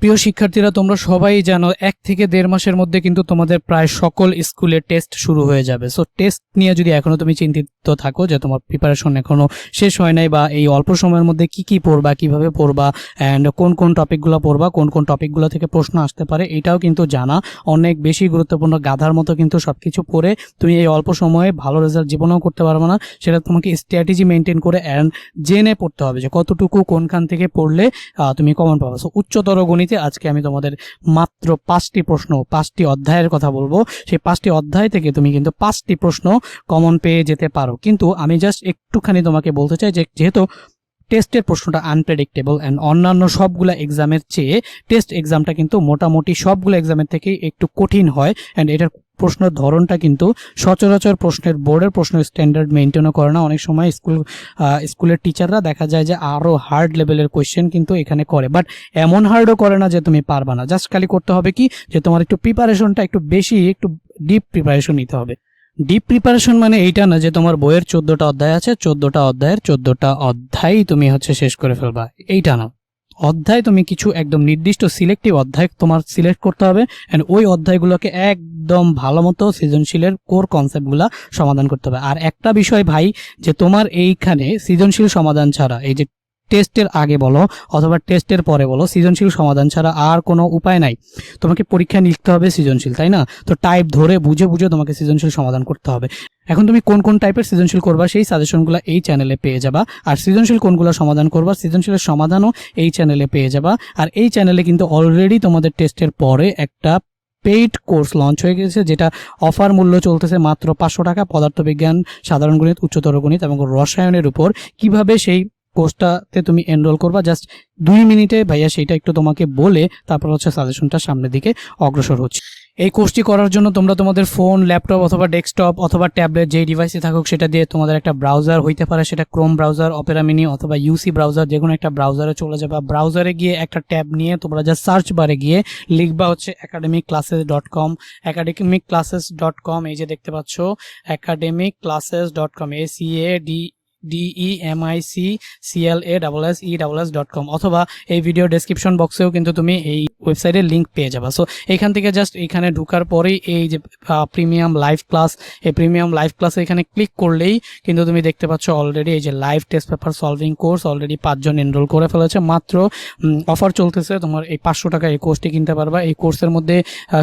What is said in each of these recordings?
প্রিয় শিক্ষার্থীরা, তোমরা সবাই জানো এক থেকে দেড় মাসের মধ্যে কিন্তু তোমাদের প্রায় সকল স্কুলে টেস্ট শুরু হয়ে যাবে। সো টেস্ট নিয়ে যদি এখনও তুমি চিন্তিত থাকো যে তোমার প্রিপারেশন এখনও শেষ হয় নাই বা এই অল্প সময়ের মধ্যে কি কি পড়বা, কীভাবে পড়বা অ্যান্ড কোন কোন টপিকগুলো পড়বা, কোন কোন টপিকগুলো থেকে প্রশ্ন আসতে পারে, এটাও কিন্তু জানা। অনেক বেশি গুরুত্বপূর্ণ গাধার মতো কিন্তু সব কিছু পড়ে তুমি এই অল্প সময়ে ভালো রেজাল্ট জীবনেও করতে পারবে না। সেটা তোমাকে স্ট্র্যাটেজি মেনটেন করে অ্যান্ড জেনে পড়তে হবে যে কতটুকু কোনখান থেকে পড়লে তুমি কমন পাবা। সো উচ্চতর গণিতে আজকে আমি তোমাদের মাত্র পাঁচটি প্রশ্ন, পাঁচটি অধ্যায়ের কথা বলব। সেই পাঁচটি অধ্যায় থেকে তুমি কিন্তু পাঁচটি প্রশ্ন কমন পেয়ে যেতে পারো। কিন্তু আমি জাস্ট একটুখানি তোমাকে বলতে চাই যে, যেহেতু টেস্টের প্রশ্নটা আনপ্রেডিক্টেবল অ্যান্ড অন্যান্য সবগুলো এক্সামের চেয়ে টেস্ট এক্সামটা কিন্তু মোটামুটি সবগুলো এক্সামের থেকে একটু কঠিন হয় অ্যান্ড এটার প্রশ্নের ধরনটা কিন্তু সচরাচর প্রশ্নের বোর্ডের প্রশ্ন স্ট্যান্ডার্ড মেনটেনও করে না। অনেক সময় স্কুল স্কুলের টিচাররা দেখা যায় যে আরও হার্ড লেভেলের কোয়েশ্চেন কিন্তু এখানে করে। বাট এমন হার্ডও করে না যে তুমি পারবা না। জাস্ট খালি করতে হবে কি? যে তোমার একটু প্রিপারেশনটা একটু বেশি, একটু ডিপ প্রিপারেশন নিতে হবে। ডিপ প্রিপারেশন মানে এইটা না যে তোমার বইয়ের চোদ্দটা অধ্যায় আছে, চোদ্দটা অধ্যায়ের চোদ্দটা অধ্যায় তুমি হচ্ছে শেষ করে ফেলবা। এইটা না। অধ্যায় তুমি কিছু একদম নির্দিষ্ট সিলেক্টিভ অধ্যায় তোমার সিলেক্ট করতে হবে অ্যান্ড ওই অধ্যায়গুলোকে একদম ভালো মতো সৃজনশীলের কোর কনসেপ্টগুলা সমাধান করতে হবে। আর একটা বিষয় ভাই, যে তোমার এইখানে সৃজনশীল সমাধান ছাড়া, এই যে টেস্টের আগে বলো অথবা টেস্টের পরে বলো, সৃজনশীল সমাধান ছাড়া আর কোনো উপায় নাই। তোমাকে পরীক্ষায় লিখতে হবে সৃজনশীল, তাই না? তো টাইপ ধরে বুঝে বুঝে তোমাকে সৃজনশীল সমাধান করতে হবে। এখন তুমি কোন কোন টাইপের সৃজনশীল করবা সেই সাজেশনগুলো এই চ্যানেলে পেয়ে যাবা। আর সৃজনশীল কোনগুলো সমাধান করবা, সৃজনশীলের সমাধানও এই চ্যানেলে পেয়ে যাবা। আর এই চ্যানেলে কিন্তু অলরেডি তোমাদের টেস্টের পরে একটা পেইড কোর্স লঞ্চ হয়ে গেছে, যেটা অফার মূল্য চলতেছে মাত্র পাঁচশো টাকা। পদার্থবিজ্ঞান, সাধারণ গণিত, উচ্চতর গণিত এবং রসায়নের উপর। কীভাবে সেই কোর্সটাতে তুমি এনরোল করবা। জাস্ট দুই মিনিটে ভাইয়া সেইটা একটু তোমাকে বলে, তারপর হচ্ছে সাজেশনটা সামনের দিকে অগ্রসর হচ্ছে। এই কোর্সটি করার জন্য তোমরা তোমাদের ফোন ল্যাপটপ অথবা ডেস্কটপ অথবা ট্যাবলেট যেই ডিভাইসে থাকুক, সেটা দিয়ে তোমাদের একটা ব্রাউজার হইতে পারে। সেটা ক্রোম ব্রাউজার অপেরা মিনি অথবা ইউসি ব্রাউজার যে কোনো একটা ব্রাউজারে চলে যাবে। ব্রাউজারে গিয়ে একটা ট্যাব নিয়ে তোমরা যা সার্চ বারে গিয়ে লিখবা হচ্ছে academic classes dot com academic classes dot com এই যে দেখতে পাচ্ছ academic classes dot com A C A D DE CL A double S E double S dot com অথবা এই ভিডিও ডেসক্রিপশন বক্সেও কিন্তু তুমি এই ওয়েবসাইটের লিঙ্ক পেয়ে যাবা। সো এখান থেকে জাস্ট এখানে ঢুকার পরেই এই যে প্রিমিয়াম লাইভ ক্লাস এই প্রিমিয়াম লাইভ ক্লাসে এখানে ক্লিক করলেই কিন্তু তুমি দেখতে পাচ্ছ অলরেডি এই যে live test paper solving course already পাঁচজন এনরোল করে ফেলেছে। মাত্র অফার চলতেছে তোমার এই পাঁচশো টাকা এই কোর্সটি কিনতে পারবা। এই কোর্সের মধ্যে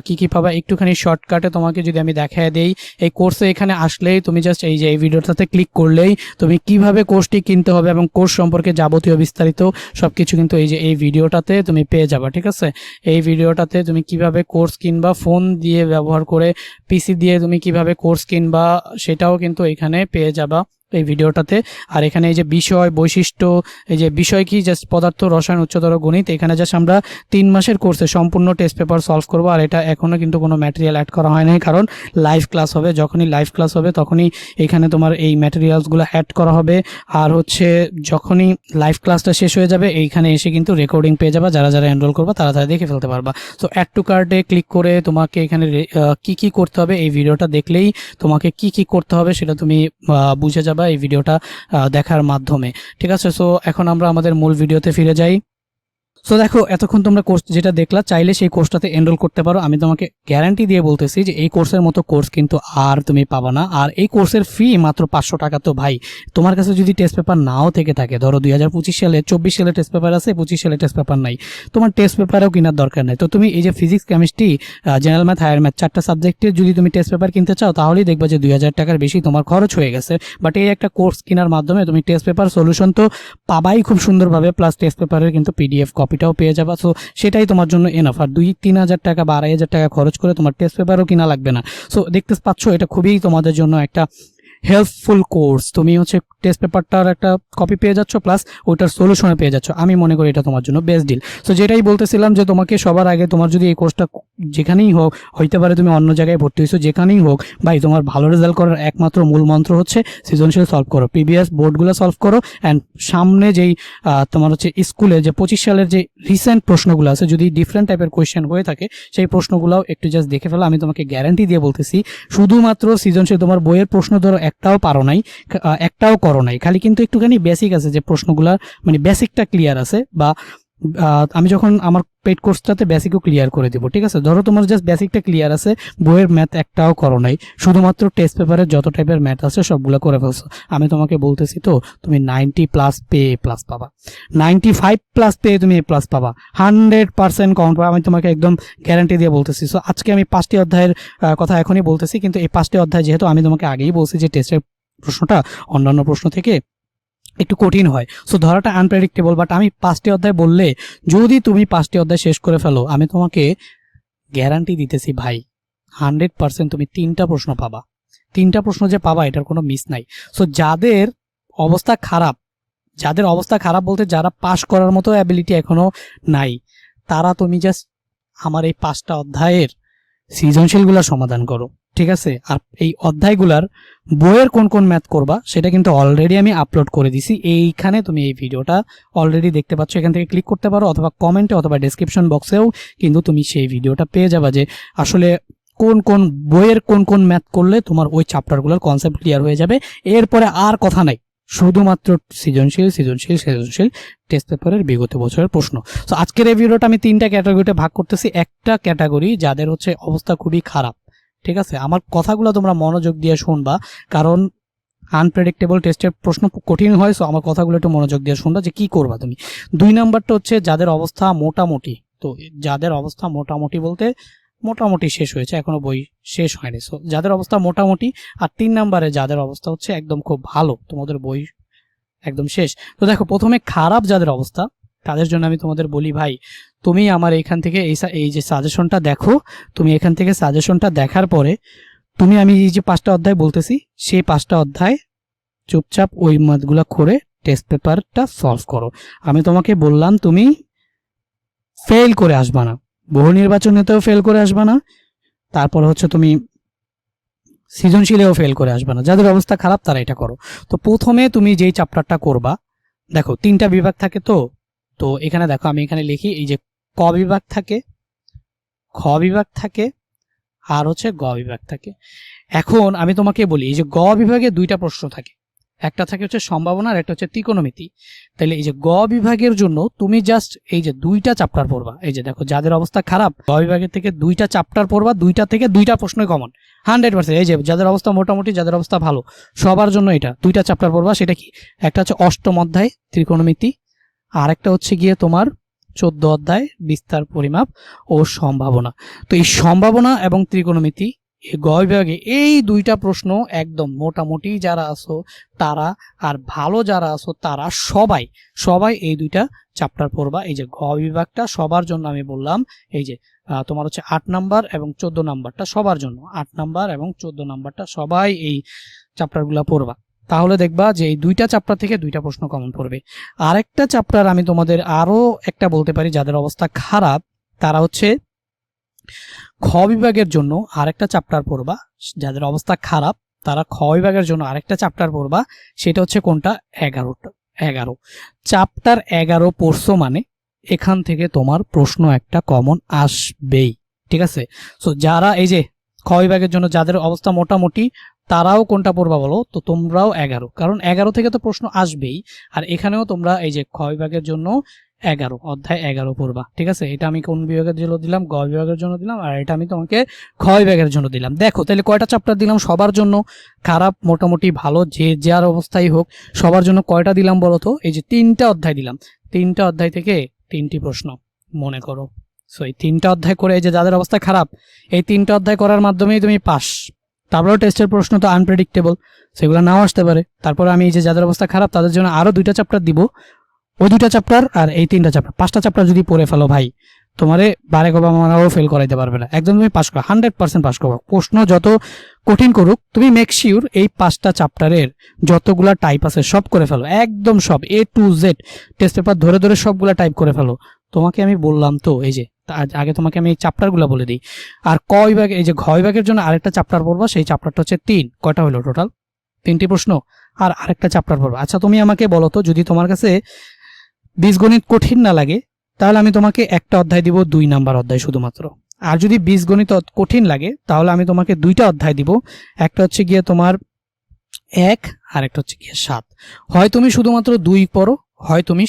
কি কি পাবা একটুখানি শর্টকাটে তোমাকে যদি আমি দেখায় দেই, এই কোর্সে এখানে আসলেই তুমি জাস্ট এই যে, এই ভিডিওটাতে ক্লিক করলেই তুমি কীভাবে কোর্সটি কিনতে হবে এবং কোর্স সম্পর্কে যাবতীয় বিস্তারিত সব কিছু কিন্তু এই যে, এই ভিডিওটাতে তুমি পেয়ে যাবে, ঠিক আছে? এই ভিডিওটাতে তুমি কীভাবে কোর্স কিনবা, ফোন দিয়ে ব্যবহার করে, পিসি দিয়ে তুমি কীভাবে কোর্স কিনবা, সেটাও কিন্তু এখানে পেয়ে যাবা। এই ভিডিওটাতে। আর এখানে এই যে বিষয়, বৈশিষ্ট্য, এই যে বিষয় কি জাস্ট পদার্থ, রসায়ন, উচ্চতর গণিত, এখানে জাস্ট আমরা তিন মাসের কোর্সে সম্পূর্ণ টেস্ট পেপার সলভ করব। আর এটা এখনও কিন্তু কোনো ম্যাটেরিয়াল অ্যাড করা হয় নাই, কারণ লাইভ ক্লাস হবে। যখনই লাইভ ক্লাস হবে, তখনই এখানে তোমার এই ম্যাটেরিয়ালসগুলো অ্যাড করা হবে। আর হচ্ছে যখনই লাইভ ক্লাসটা শেষ হয়ে যাবে, এইখানে এসে কিন্তু রেকর্ডিং পেয়ে যাবা। যারা যারা এনরোল করবা, তারা তারা দেখে ফেলতে পারবা। তো অ্যাড টু কার্ডে ক্লিক করে তোমাকে এখানে কি কি করতে হবে, এই ভিডিওটা দেখলেই তোমাকে কি কি করতে হবে, সেটা তুমি বুঝে যাবা। এই ভিডিওটা দেখার মাধ্যমে। ঠিক আছে? সো এখন আমরা আমাদের মূল ভিডিওতে ফিরে যাই। সো দেখো, এতক্ষণ তোমরা কোর্স যেটা দেখলা, চাইলে সেই কোর্সটাতে এনরোল করতে পারো। আমি তোমাকে গ্যারান্টি দিয়ে বলতেছি যে এই কোর্সের মতো কোর্স কিন্তু আর তুমি পাবা না। আর এই কোর্সের ফি মাত্র পাঁচশো টাকা তো ভাই, তোমার কাছে যদি টেস্ট পেপার নাও থেকে থাকে, ধরো দুই হাজার পঁচিশ সালে, চব্বিশ সালে টেস্ট পেপার আছে, পঁচিশ সালে টেস্ট পেপার নাই, তোমার টেস্ট পেপারও কেনার দরকার নেই। তো তুমি এই যে physics chemistry general math higher math চারটা সাবজেক্টে যদি তুমি টেস্ট পেপার কিনতে চাও, তাহলেই দেখবা যে দুই হাজার টাকার বেশি তোমার খরচ হয়ে গেছে। বাট এই একটা কোর্স কেনার মাধ্যমে তুমি টেস্ট পেপার সলিউশন তো পাবাই খুব সুন্দরভাবে প্লাস টেস্ট পেপারের কিন্তু পিডিএফ কপিটাও পেয়ে যাবা। সো সেটাই তোমার জন্য এনাফ আর দুই, তিন হাজার টাকা বা আড়াই হাজার টাকা খরচ করে তোমার টেস্ট পেপারও কিনা লাগবে না। সো দেখতে পাচ্ছ, এটা খুবই তোমাদের জন্য একটা হেল্পফুল কোর্স তুমি হচ্ছে টেস্ট পেপারটার একটা কপি পেয়ে যাচ্ছ প্লাস ওইটার সলিউশনে পেয়ে যাচ্ছ। আমি মনে করি এটা তোমার জন্য বেস্ট ডিল সো যেটাই বলতেছিলাম যে তোমাকে সবার আগে তোমার যদি এই কোর্সটা যেখানেই হোক, হইতে পারে তুমি অন্য জায়গায় ভর্তি হয়েছো যেখানেই হোক, ভাই তোমার ভালো রেজাল্ট করার একমাত্র মূল মন্ত্র হচ্ছে সৃজনশীল সলভ করো। পিবিএস বোর্ডগুলো সলভ করো অ্যান্ড সামনে যেই তোমার হচ্ছে স্কুলে যে পঁচিশ সালের যে রিসেন্ট প্রশ্নগুলো আছে, যদি ডিফারেন্ট টাইপের কোয়েশ্চেন হয়ে থাকে, সেই প্রশ্নগুলোও একটু জাস্ট দেখে ফেলো। আমি তোমাকে গ্যারান্টি দিয়ে বলতেছি, শুধুমাত্র সৃজনশীল তোমার বইয়ের প্রশ্ন ধরো একটাও পারো নাই একটাও করো নাই। খালি কিন্তু একটুখানি বেসিক আছে যে প্রশ্নগুলা মানে বেসিকটা ক্লিয়ার আছে বা আমি যখন আমার পেড কোর্সটাতে বেসিকও ক্লিয়ার করে দিব, ঠিক আছে? ধরো তোমার জাস্ট বেসিকটা ক্লিয়ার আছে, বইয়ের ম্যাথ একটাও করো নাই, শুধুমাত্র টেস্ট পেপারে যত টাইপের ম্যাথ আছে সবগুলো করে ফেলছো। আমি তোমাকে বলতেছি তো, তুমি নাইনটি প্লাস পেয়ে প্লাস পাবা। নাইনটি ফাইভ প্লাস পেয়ে তুমি এ প্লাস পাবা। হান্ড্রেড পার্সেন্ট কাউন্ট পাবা। আমি তোমাকে একদম গ্যারান্টি দিয়ে বলতেছি। সো আজকে আমি পাঁচটি অধ্যায়ের কথা এখনই বলতেছি, কিন্তু এই পাঁচটি অধ্যায় যেহেতু আমি তোমাকে আগেই বলছি যে টেস্টের প্রশ্নটা অন্যান্য প্রশ্ন থেকে একটু কঠিন হয়। সো ধরাটা আনপ্রেডিক্টেবল বাট আমি পাঁচটি অধ্যায় বললে, যদি তুমি পাঁচটি অধ্যায় শেষ করে ফেলো, আমি তোমাকে গ্যারান্টি দিতেছি ভাই হান্ড্রেড পার্সেন্ট তুমি তিনটা প্রশ্ন পাবা। তিনটা প্রশ্ন যে পাবা, এটার কোনো মিস নাই। সো যাদের অবস্থা খারাপ, যাদের অবস্থা খারাপ বলতে যারা পাশ করার মতো অ্যাবিলিটি এখনও নাই, তারা তুমি জাস্ট আমার এই পাঁচটা অধ্যায়ের সৃজনশীলগুলো সমাধান করো। ঠিক আছে? আর এই অধ্যায়গুলার বইয়ের কোন কোন ম্যাথ করবা, সেটা কিন্তু অলরেডি আমি আপলোড করে দিছি। এইখানে তুমি এই ভিডিওটা অলরেডি দেখতে পাচ্ছ, এখান থেকে ক্লিক করতে পারো, অথবা কমেন্টে অথবা ডেসক্রিপশন বক্সেও কিন্তু তুমি সেই ভিডিওটা পেয়ে যাবা যে আসলে কোন কোন বইয়ের কোন কোন ম্যাথ করলে তোমার ওই চ্যাপ্টারগুলোর কনসেপ্ট ক্লিয়ার হয়ে যাবে। এরপরে আর কথা নাই, শুধুমাত্র সৃজনশীল সৃজনশীল সৃজনশীল টেস্ট পেপারের বিগত বছরের প্রশ্ন। তো আজকের এই ভিডিওটা আমি তিনটা ক্যাটাগরিতে ভাগ করতেছি। একটা ক্যাটাগরি যাদের হচ্ছে অবস্থা খুবই খারাপ ঠিক আছে? আমার কথাগুলো তোমরা মনোযোগ দিয়ে শুনবা, কারণ আনপ্রেডিক্টেবল টেস্টের প্রশ্ন কঠিন হয় সো আমার কথাগুলো একটু মনোযোগ দিয়ে শুনবা যে কি করবা তুমি। দুই নাম্বারটা হচ্ছে যাদের অবস্থা মোটামুটি, তো যাদের অবস্থা মোটামুটি বলতে মোটামুটি শেষ হয়েছে, এখনও বই শেষ হয়নি। সো যাদের অবস্থা মোটামুটি, আর তিন নাম্বারে যাদের অবস্থা হচ্ছে একদম খুব ভালো, তোমাদের বই একদম শেষ। তো দেখো, প্রথমে খারাপ যাদের অবস্থা তাদের জন্য আমি তোমাদের বলি, ভাই, তুমি আমার এখান থেকে এই এই যে সাজেশনটা দেখো। তুমি এখান থেকে সাজেশনটা দেখার পরে তুমি আমি এই যে পাঁচটা অধ্যায় বলতেছি, সেই পাঁচটা অধ্যায় চুপচাপ ওই মাতগুলো করে টেস্ট পেপারটা সলভ করো। আমি তোমাকে বললাম, তুমি ফেল করে আসবা না। বহু নির্বাচনেতেও ফেল করে আসবা না। তারপর হচ্ছে তুমি সৃজনশীলেও ফেল করে আসবে না। যাদের অবস্থা খারাপ তারা এটা করো। তো প্রথমে তুমি যেই চ্যাপ্টারটা করবা, দেখো, তিনটা বিভাগ থাকে তো। তো এখানে দেখো, আমি এখানে লিখি, এই যে ক বিভাগ থাকে, খ বিভাগ থাকে, আর হচ্ছে গ বিভাগ থাকে। এখন আমি তোমাকে বলি, এই যে গ বিভাগে দুইটা প্রশ্ন থাকে। একটা থাকে হচ্ছে সম্ভাবনা, আর একটা হচ্ছে ত্রিকোণমিতি। তাহলে এই যে গ বিভাগের জন্য তুমি জাস্ট এই যে দুইটা চ্যাপ্টার পড়বা। এই যে দেখো, যাদের অবস্থা খারাপ, গ বিভাগের থেকে দুইটা চ্যাপ্টার পড়বা, দুইটা থেকে দুইটা প্রশ্নই কমন হান্ড্রেড পার্সেন্ট এই যে যাদের অবস্থা মোটামুটি, যাদের অবস্থা ভালো, সবার জন্য এটা। দুইটা চ্যাপ্টার পড়বা, সেটা কি? একটা হচ্ছে অষ্টম অধ্যায়, ত্রিকোণমিতি আর একটা হচ্ছে গিয়ে তোমার চোদ্দ অধ্যায়, বিস্তার পরিমাপ ও সম্ভাবনা। তো এই সম্ভাবনা এবং ত্রিকোণমিতি গ বিভাগে এই দুইটা প্রশ্ন একদম মোটামুটি যারা আছো, তারা আর ভালো যারা আছো, তারা সবাই সবাই এই দুইটা চ্যাপ্টার পড়বা। এই যে ঘ বিভাগটা সবার জন্য আমি বললাম, এই যে তোমার হচ্ছে আট নাম্বার এবং চোদ্দ নাম্বারটা সবার জন্য। আট নাম্বার এবং চোদ্দ নাম্বারটা সবাই এই চ্যাপ্টারগুলো পড়বা। তাহলে দেখবা যে এই দুইটা চ্যাপ্টার থেকে দুইটা প্রশ্ন কমন পড়বে। আরেকটা চ্যাপ্টার আমি তোমাদের আরও একটা বলতে পারি, যাদের অবস্থা খারাপ, তারা হচ্ছে খ বিভাগের জন্য আরেকটা চ্যাপ্টার পড়বা। যাদের অবস্থা খারাপ, তারা খ বিভাগের জন্য আরেকটা চ্যাপ্টার পড়বা। সেটা হচ্ছে কোনটা? এগারোটা, এগারো। চ্যাপ্টার এগারো পড়ছো মানে এখান থেকে তোমার প্রশ্ন একটা কমন আসবেই, ঠিক আছে? সো যারা এই যে খ বিভাগের জন্য যাদের অবস্থা মোটামুটি, তারাও কোনটা পড়বা বলো? তো তোমরাও এগারো। কারণ এগারো থেকে তো প্রশ্ন আসবেই। আর এখানেও তোমরা এই যে খ বিভাগের জন্য এগারো, অধ্যায় এগারো পড়বা। ঠিক আছে? এটা আমি কোন বিভাগের জন্য দিলাম? গ বিভাগের জন্য দিলাম। আর এটা আমি তোমাকে খ জন্য দিলাম। দেখো, তাহলে কয়টা চ্যাপ্টার দিলাম সবার জন্য? খারাপ, মোটামুটি ভালো, যে যার অবস্থায় হোক, সবার জন্য কয়টা দিলাম বলো তো? এই যে তিনটা অধ্যায় দিলাম। তিনটা অধ্যায় থেকে তিনটি প্রশ্ন মনে করো। সো এই তিনটা অধ্যায় করে যে যাদের অবস্থা খারাপ, এই তিনটা অধ্যায় করার মাধ্যমেই তুমি পাস। তারপরেও টেস্টের প্রশ্ন তো আনপ্রেডিক্টেবল সেগুলো নাও আসতে পারে। তারপরে আমি এই যে যাদের অবস্থা খারাপ, তাদের জন্য আরও দুইটা চ্যাপ্টার দিব। ওই দুইটা চ্যাপ্টার আর এই তিনটা চ্যাপ্টার পাঁচটা চ্যাপ্টার যদি পড়ে ফেলো ভাই, তোমারে বারে ওবামারাও ফেল করাইতে পারবে না। একদম তুমি পাস করো হান্ড্রেড পার্সেন্ট পাস করো। প্রশ্ন যত কঠিন করুক, তুমি মেক শিওর এই পাঁচটা চ্যাপ্টারের যতগুলা টাইপ আছে সব করে ফেলো। একদম সব A to Z test paper ধরে ধরে সবগুলা টাইপ করে ফেলো। তোমাকে আমি বললাম তো, এই যে আগে তোমাকে আমি এই চ্যাপ্টারগুলো বলে দিই। আর ক বিভাগে, এই যে ঘ বিভাগের জন্য আরেকটা চাপ্টার পড়বা, সেই চ্যাপ্টারটা হচ্ছে তিন। কয়টা হলো টোটাল তিনটি প্রশ্ন। আর আরেকটা চাপ্টার পড়বা। আচ্ছা তুমি আমাকে বলো তো, যদি তোমার কাছে বীজগণিত কঠিন না লাগে, তাহলে আমি তোমাকে একটা অধ্যায় দিব, দুই নাম্বার অধ্যায় শুধুমাত্র। আর যদি বীজগণিত কঠিন লাগে, তাহলে আমি তোমাকে দুইটা অধ্যায় দিব। একটা হচ্ছে গিয়ে তোমার এক আর একটা হচ্ছে গিয়ে সাত। হয় তুমি শুধুমাত্র দুই পড়ো, হয় তুমি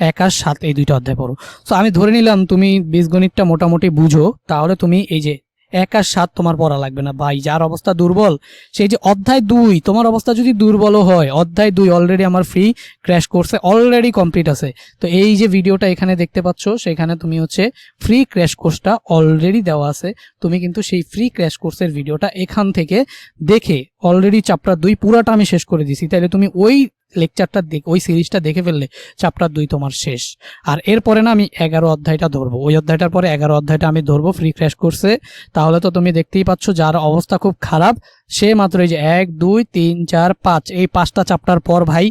এক আর সাত এই দুইটা অধ্যায় পড়ো। তো আমি ধরে নিলাম তুমি বীজগণিতটা মোটামুটি বুঝো, তাহলে তুমি এই যে এক আর সাত তোমার পড়া লাগবে না। ভাই, যার অবস্থা দুর্বল সেই যে অধ্যায় দুই, তোমার অবস্থা যদি দুর্বলও হয়, অধ্যায় দুই অলরেডি আমার ফ্রি ক্র্যাশ কোর্সে অলরেডি কমপ্লিট আছে। তো এই যে ভিডিওটা এখানে দেখতে পাচ্ছ, সেখানে তুমি হচ্ছে ফ্রি ক্র্যাশ কোর্সটা অলরেডি দেওয়া আছে। তুমি কিন্তু সেই ফ্রি ক্র্যাশ কোর্সের ভিডিওটা এখান থেকে দেখে অলরেডি চ্যাপ্টার দুই পুরাটা আমি শেষ করে দিছি। তাহলে তুমি ওই লেকচারটা দেখ, ওই সিরিজটা দেখে ফেললে চ্যাপ্টার দুই তোমার শেষ। আর এরপরে না আমি এগারো অধ্যায়টা ধরবো। ওই অধ্যায়টার পরে এগারো অধ্যায়টা আমি ধরবো ফ্রি ক্র্যাশ কোর্সে তাহলে তো তুমি দেখতেই পাচ্ছ যার অবস্থা খুব খারাপ, সে মাত্র এই যে এক, দুই, তিন, চার, পাঁচ, এই পাঁচটা চ্যাপ্টার পর ভাই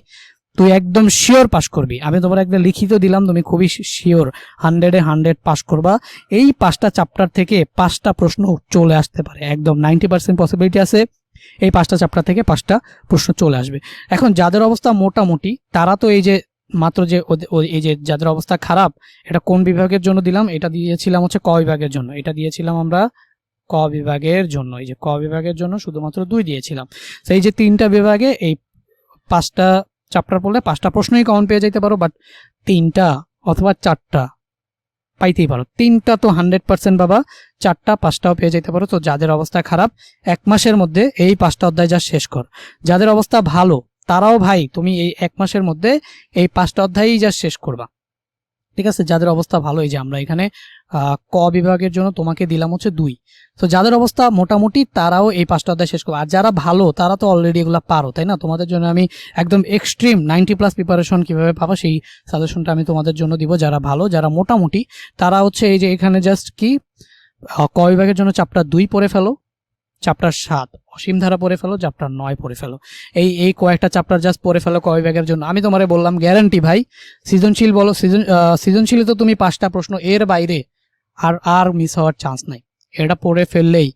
তুই একদম শিওর পাস করবি। আমি তোমার একটা লিখিত দিলাম, তুমি খুবই শিওর হান্ড্রেডে হান্ড্রেড পাস করবা। এই পাঁচটা চ্যাপ্টার থেকে পাঁচটা প্রশ্ন চলে আসতে পারে। একদম নাইনটি পার্সেন্ট পসিবিলিটি আছে। এই পাঁচটা চ্যাপ্টার থেকে পাঁচটা প্রশ্ন চলে আসবে। এখন যাদের অবস্থা মোটামুটি, তারা তো এই যে মাত্র যে এই যে যাদের অবস্থা খারাপ, এটা কোন বিভাগের জন্য দিলাম? এটা দিয়েছিলাম হচ্ছে ক বিভাগের জন্য। এটা দিয়েছিলাম আমরা ক বিভাগের জন্য। এই যে ক বিভাগের জন্য শুধুমাত্র দুই দিয়েছিলাম। সেই যে তিনটা বিভাগে এই পাঁচটা চ্যাপ্টার পড়লে পাঁচটা প্রশ্নই কমন পেয়ে যেতে পারো বাট তিনটা অথবা চারটা পাইতেই পারো। তিনটা তো হান্ড্রেড পার্সেন্ট বাবা, চারটা, পাঁচটাও পেয়ে যেতে পারো। তো যাদের অবস্থা খারাপ, এক মাসের মধ্যে এই পাঁচটা অধ্যায় যা শেষ কর। যাদের অবস্থা ভালো, তারাও ভাই, তুমি এই এক মাসের মধ্যে এই পাঁচটা অধ্যায়ই যা শেষ করবা। ঠিক আছে? যাদের অবস্থা ভালো এই যে আমরা এখানে ক বিভাগের জন্য তোমাকে দিলাম হচ্ছে দুই। তো যাদের অবস্থা মোটামুটি তারাও এই পাঁচটা অধ্যায় শেষ করবে। আর যারা ভালো, তারা তো অলরেডি এগুলো পারো, তাই না? তোমাদের জন্য আমি একদম এক্সট্রিম নাইনটি প্লাস প্রিপারেশন কীভাবে পাবো সেই সাজেশনটা আমি তোমাদের জন্য দিব। যারা ভালো, যারা মোটামুটি, তারা হচ্ছে এই যে এখানে জাস্ট কি ক বিভাগের জন্য চাপটা দুই পড়ে ফেলো। চ্যাপ্টার সাত। অসীম ধারা পড়ে ফেলো চ্যাপ্টার নয় পড়ে ফেলো। এই এই কয়েকটা চ্যাপ্টার জাস্ট পড়ে ফেলো কয় ব্যাগের জন্য। আমি তোমারে বললাম গ্যারান্টি ভাই, সৃজনশীল বলো, সৃজন সৃজনশীলে তো তুমি পাঁচটা প্রশ্ন, এর বাইরে আর আর মিস হওয়ার চান্স নাই। এটা পড়ে ফেললেই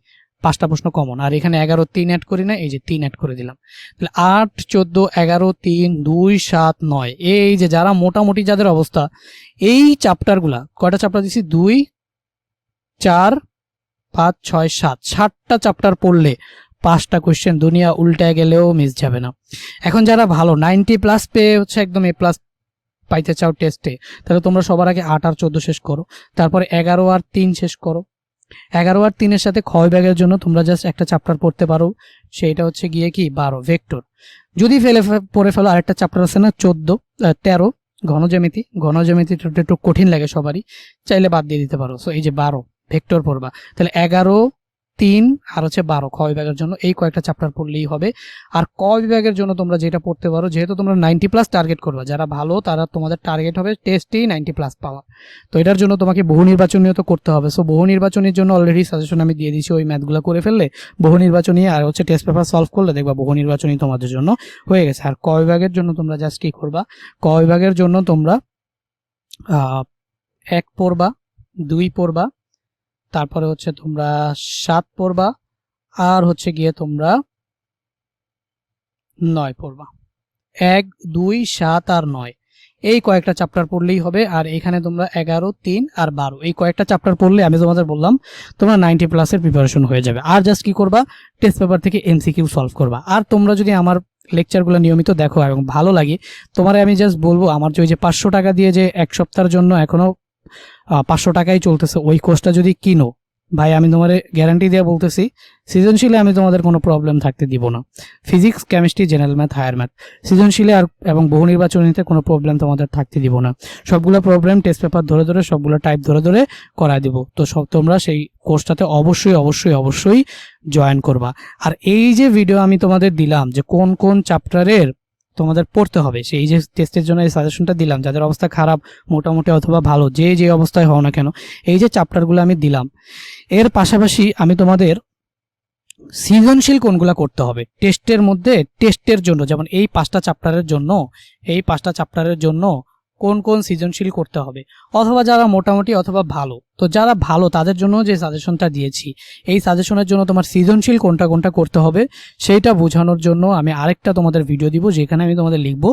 পাঁচটা প্রশ্ন কমন আর এখানে এগারো তিন অ্যাড করি না, এই যে তিন অ্যাড করে দিলাম। তাহলে আট, চোদ্দ, এগারো, তিন, দুই, সাত, নয়। এই যে যারা মোটামুটি যাদের অবস্থা, এই চ্যাপ্টারগুলা কয়টা চ্যাপ্টার দিছি? দুই, চার পাঁচ, ছয়, সাত, সাতটা চ্যাপ্টার পড়লে পাঁচটা কোয়েশ্চেন দুনিয়া উল্টে গেলেও মিস যাবে না। এখন যারা ভালো নাইনটি প্লাস পেয়ে হচ্ছে একদম এ প্লাস পাইতে চাও টেস্টে তাহলে তোমরা সবার আগে আট আর চোদ্দ শেষ করো, তারপরে এগারো আর তিন শেষ করো। এগারো আর তিনের সাথে ক্ষয় ব্যাগের জন্য তোমরা জাস্ট একটা চ্যাপ্টার পড়তে পারো, সেইটা হচ্ছে গিয়ে কি? বারো ভেক্টর যদি ফেলে পড়ে ফেলো, আরেকটা চ্যাপ্টার আছে না, চোদ্দ তেরো, ঘনজ্যামিতি। ঘনজ্যামিতিটা একটু কঠিন লাগে সবারই, চাইলে বাদ দিয়ে দিতে পারো। সো এই যে বারো ভেক্টর পড়বা। তাহলে এগারো, তিন আর হচ্ছে বারো, খ বিভাগের জন্য এই কয়েকটা চ্যাপ্টার পড়লেই হবে। আর ক বিভাগের জন্য তোমরা যেটা পড়তে পারো, যেহেতু তোমরা নাইনটি প্লাস টার্গেট করবা, যারা ভালো তারা তোমাদের টার্গেট হবে টেস্টেই নাইনটি প্লাস পাওয়া তো এটার জন্য তোমাকে বহু নির্বাচনীয় তো করতে হবে। সো বহু নির্বাচনের জন্য অলরেডি সাজেশন আমি দিয়ে দিয়েছি, ওই ম্যাথগুলো করে ফেললে বহু নির্বাচনী আর হচ্ছে টেস্ট পেপার সলভ করলে দেখবা বহু নির্বাচনী তোমাদের জন্য হয়ে গেছে। আর ক বিভাগের জন্য তোমরা জাস্ট কি করবা? ক বিভাগের জন্য তোমরা এক পড়বা, দুই পড়বা তারপরে হচ্ছে তোমরা সাত পড়বা, আর হচ্ছে গিয়ে তোমরা নয় পড়বা। এক, দুই, সাত আর নয়। এই কয়েকটা চ্যাপ্টার পড়লেই হবে, আর এখানে তোমরা এগারো, তিন আর বারো। এই কয়েকটা চ্যাপ্টার পড়লে আমি তোমাদের বললাম, তোমরা নাইনটি প্লাসের প্রিপারেশন হয়ে যাবে। আর জাস্ট কি করবা? টেস্ট পেপার থেকে এমসিকিউ সলভ করবা। আর তোমরা যদি আমার লেকচারগুলো নিয়মিত দেখো এবং ভালো লাগে, তোমার আমি জাস্ট বলব, আমার যে ওই যে পাঁচশো টাকা দিয়ে যে এক সপ্তাহের জন্য এখনও পাঁচশো টাকাই চলতেছে। ওই কোর্সটা যদি কিনো, ভাই, আমি তোমার গ্যারান্টি দিয়ে বলতেছি, সৃজনশীলে আমি তোমাদের কোনো প্রবলেম থাকতে দিব না। Physics chemistry general math higher math সৃজনশীলে আর এবং বহু নির্বাচনীতে কোনো প্রবলেম তোমাদের থাকতে দিব না। সবগুলো প্রবলেম টেস্ট পেপার ধরে ধরে, সবগুলো টাইপ ধরে ধরে করায় দিব। তো সব তোমরা সেই কোর্সটাতে অবশ্যই অবশ্যই অবশ্যই জয়েন করবা। আর এই যে ভিডিও আমি তোমাদের দিলাম, যে কোন কোন চ্যাপ্টারের তোমাদের পড়তে হবে। সেই যে টেস্টের জন্য এই সাজেশনটা দিলাম, যাদের অবস্থা খারাপ, মোটামুটি অথবা ভালো, যে যে অবস্থায় হও না কেন, এই যে চ্যাপ্টারগুলো আমি দিলাম, এর পাশাপাশি আমি তোমাদের সৃজনশীল কোনগুলো করতে হবে। টেস্টের মধ্যে টেস্টের জন্য, যেমন এই পাঁচটা চ্যাপ্টারের জন্য, এই পাঁচটা চ্যাপ্টারের জন্য কোন কোন সৃজনশীল করতে হবে, অথবা যারা মোটামুটি অথবা ভালো। তো যারা ভালো, তাদের জন্য যে সাজেশনটা দিয়েছি, এই সাজেশনের জন্য তোমার সৃজনশীল কোনটা কোনটা করতে হবে, সেইটা বোঝানোর জন্য আমি আরেকটা তোমাদের ভিডিও দিব, যেখানে আমি তোমাদের লিখব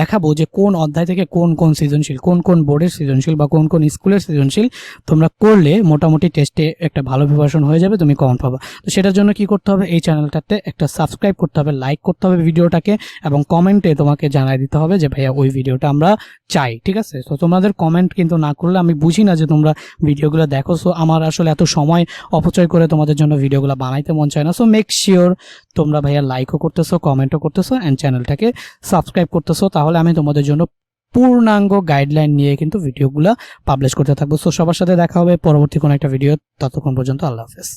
দেখাবো যে কোন অধ্যায় থেকে কোন কোন সৃজনশীল, কোন কোন বোর্ডের সৃজনশীল বা কোন কোন স্কুলের সৃজনশীল তোমরা করলে মোটামুটি টেস্টে একটা ভালো প্রিপারেশন হয়ে যাবে, তুমি কমন পাবা। তো সেটার জন্য কি করতে হবে? এই চ্যানেলটাতে একটা সাবস্ক্রাইব করতে হবে লাইক করতে হবে ভিডিওটাকে এবং কমেন্টে তোমাকে জানাই দিতে হবে যে, ভাইয়া, ওই ভিডিওটা আমরা চাই। ঠিক আছে? তো তোমাদের কমেন্ট কিন্তু না করলে আমি বুঝি না যে তোমরা ভিডিওগুলো দেখো। সো আমার আসলে এত সময় অপচয় করে তোমাদের জন্য ভিডিওগুলো বানাইতে মন চায় না। সো মেক শিওর তোমরা ভাইয়া লাইকও করতেছো কমেন্টও করতেছো অ্যান্ড চ্যানেলটাকে সাবস্ক্রাইব করতেছো। তাহলে আমি তোমাদের জন্য পূর্ণাঙ্গ গাইডলাইন নিয়ে কিন্তু ভিডিওগুলো পাবলিশ করতে থাকব। সো সবার সাথে দেখা হবে পরবর্তী কোনো একটা ভিডিও ততক্ষণ পর্যন্ত আল্লাহ হাফেজ।